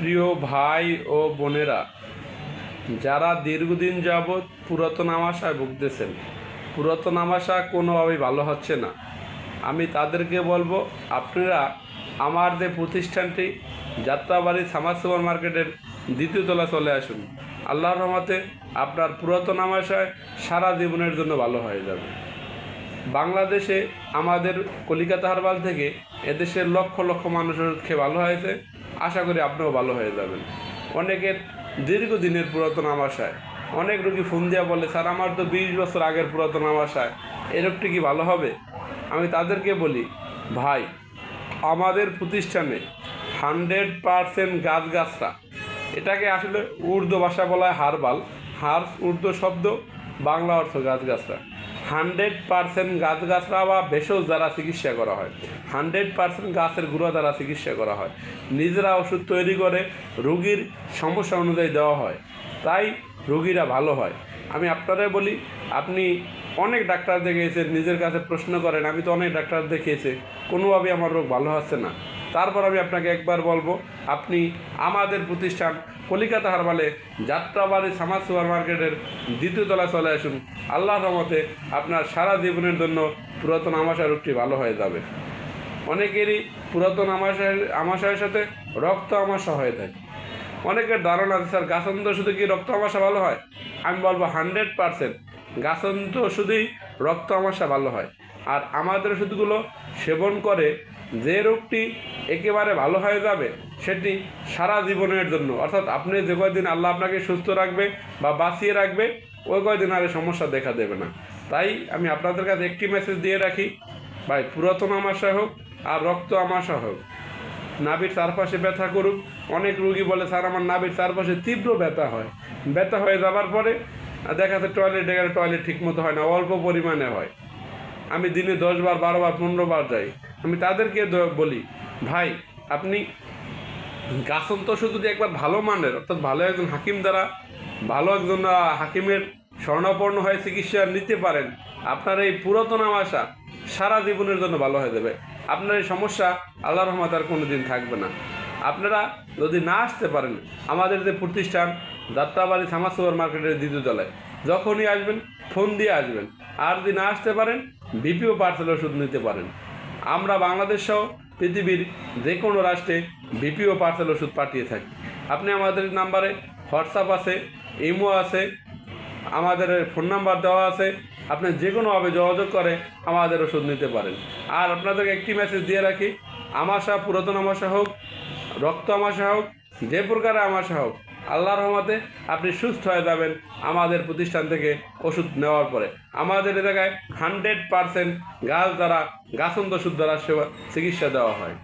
প্রিয় ভাই ও বোনেরা, যারা দীর্ঘদিন যাবৎ পুরাতন আমাশায় ভুগতেছেন, পুরাতন আমাশা কোনোভাবেই ভালো হচ্ছে না। আমি তাদেরকে বলব, আপনারা আমার যে প্রতিষ্ঠানটি, যাত্রাবাড়ি সামাজ সুপার মার্কেটের দ্বিতীয় তলা চলে আসুন। আল্লাহর রহমতে আপনার পুরাতন আমাশায় সারা জীবনের জন্য ভালো হয়ে যাবে। বাংলাদেশে আমাদের কলিকাতা হারবাল থেকে এদেশের লক্ষ লক্ষ মানুষের খেয়ে ভালো হয়েছে। আশা করি আপনিও ভালো হয়ে যাবেন। অনেকের দীর্ঘদিনের পুরাতন আমাশায় অনেক রোগী ফোন দিয়া বলে, স্যার, আমার তো বিশ বছর আগের পুরাতন আমাশায় এই রোগটি কি ভালো হবে? আমি তাদেরকে বলি, ভাই, আমাদের প্রতিষ্ঠানে হান্ড্রেড পারসেন্ট গাছগাছরা, এটাকে আসলে উর্দু ভাষা বলা হয় হারবাল। হার, উর্দু শব্দ, বাংলা অর্থ গাছগাছরা। হান্ড্রেড পার্সেন্ট গাছগাছরা বা ভেষজ দ্বারা চিকিৎসা করা হয়। হান্ড্রেড পার্সেন্ট গাছের গুঁড়া দ্বারা চিকিৎসা করা হয়। নিজেরা ওষুধ তৈরি করে রুগীর সমস্যা অনুযায়ী দেওয়া হয়। তাই রুগীরা ভালো হয়। আমি আপনারাই বলি, আপনি অনেক ডাক্তার দেখিয়েছেন, নিজের কাছে প্রশ্ন করেন, আমি তো অনেক ডাক্তার দেখিয়েছি। কোনোভাবেই আমার রোগ ভালো হচ্ছে না। তারপর আমি আপনাকে একবার বলব, আপনি আমাদের প্রতিষ্ঠান কলিকাতা হারবালে যাত্রাবাড়ি সামাজ সুপার মার্কেটের দ্বিতীয় তলায় চলে আসুন। আল্লাহর রহমতে আপনার সারা জীবনের জন্য পুরাতন আমাশা রোগটি ভালো হয়ে যাবে। অনেকেরই পুরাতন আমাশায়, আমাশয়ের সাথে রক্ত আমাশা হয়ে থাকে। অনেকের ধারণা আছে, স্যার, গাছন্ত শুধু কি রক্ত আমাশা ভালো হয়? আমি বলব, হান্ড্রেড পারসেন্ট গাছন্ত শুধুই রক্ত আমাশা ভালো হয়। আর আমাদের ওষুধগুলো সেবন করে যে রোগটি একেবারে ভালো হয়ে যাবে, সেটি সারা জীবনের জন্য। অর্থাৎ আপনি যে কয়দিন আল্লাহ আপনাকে সুস্থ রাখবে বা বাঁচিয়ে রাখবে, ওই কয়দিন আর সমস্যা দেখা দেবে না। তাই আমি আপনাদের কাছে একটি মেসেজ দিয়ে রাখি, ভাই, পুরাতন আমাশা হোক আর রক্ত আমাশা হোক। নাভির চারপাশে ব্যথা করুক। অনেক রুগী বলে, স্যার, আমার নাভির চারপাশে তীব্র ব্যথা হয়। ব্যথা হয়ে যাবার পরে দেখা যাচ্ছে টয়লেটে গেলে টয়লেট ঠিক মতো হয় না, অল্প পরিমাণে হয়। আমি দিনে দশ বার, বারো বার, পনেরো বার যাই। আমি তাদেরকে বলি, ভাই, আপনি গাছন তো শুধু যে একবার ভালো মানের, অর্থাৎ ভালো একজন হাকিম দ্বারা ভালো একজন হাকিমের স্বর্ণাপন্ন হয়ে চিকিৎসা নিতে পারেন, আপনার এই পুরাতন আমাশা সারা জীবনের জন্য ভালো হয়ে যাবে। আপনার এই সমস্যা আল্লাহ রহমত আর কোনো দিন থাকবে না। আপনারা যদি না আসতে পারেন, আমাদের যে প্রতিষ্ঠান যাত্রাবাড়ি সামাজ সুপার মার্কেটের দ্বিতীয় তলায়, যখনই আসবেন, ফোন দিয়ে আসবেন। আর যদি না আসতে পারেন বিপিও পার্সেল ওষুধ নিতে পারেন। আমরা বাংলাদেশ সহ পৃথিবীর যে কোনো রাষ্ট্রে বিপিও পার্সেল ওষুধ পাঠিয়ে থাকি। আপনি আমাদের নাম্বারে হোয়াটসঅ্যাপ আছে, ইমো আছে, আমাদের ফোন নাম্বার দেওয়া আছে। আপনি যে কোনোভাবে যোগাযোগ করে আমাদের ওষুধ নিতে পারেন। আর আপনাদেরকে একটি মেসেজ দিয়ে রাখি, আমাশা পুরাতন আমাশা হোক, রক্ত আমাশা হোক, যে প্রকারে আমাশা হোক আল্লাহ রহমতে আপনি সুস্থ হয়ে যাবেন আমাদের প্রতিষ্ঠান থেকে ওষুধ নেওয়ার পরে। আমাদের এলাকায় হান্ড্রেড পারসেন্ট গাছ দ্বারা গাছন্দ ওষুধ দ্বারা সেবা চিকিৎসা দেওয়া হয়।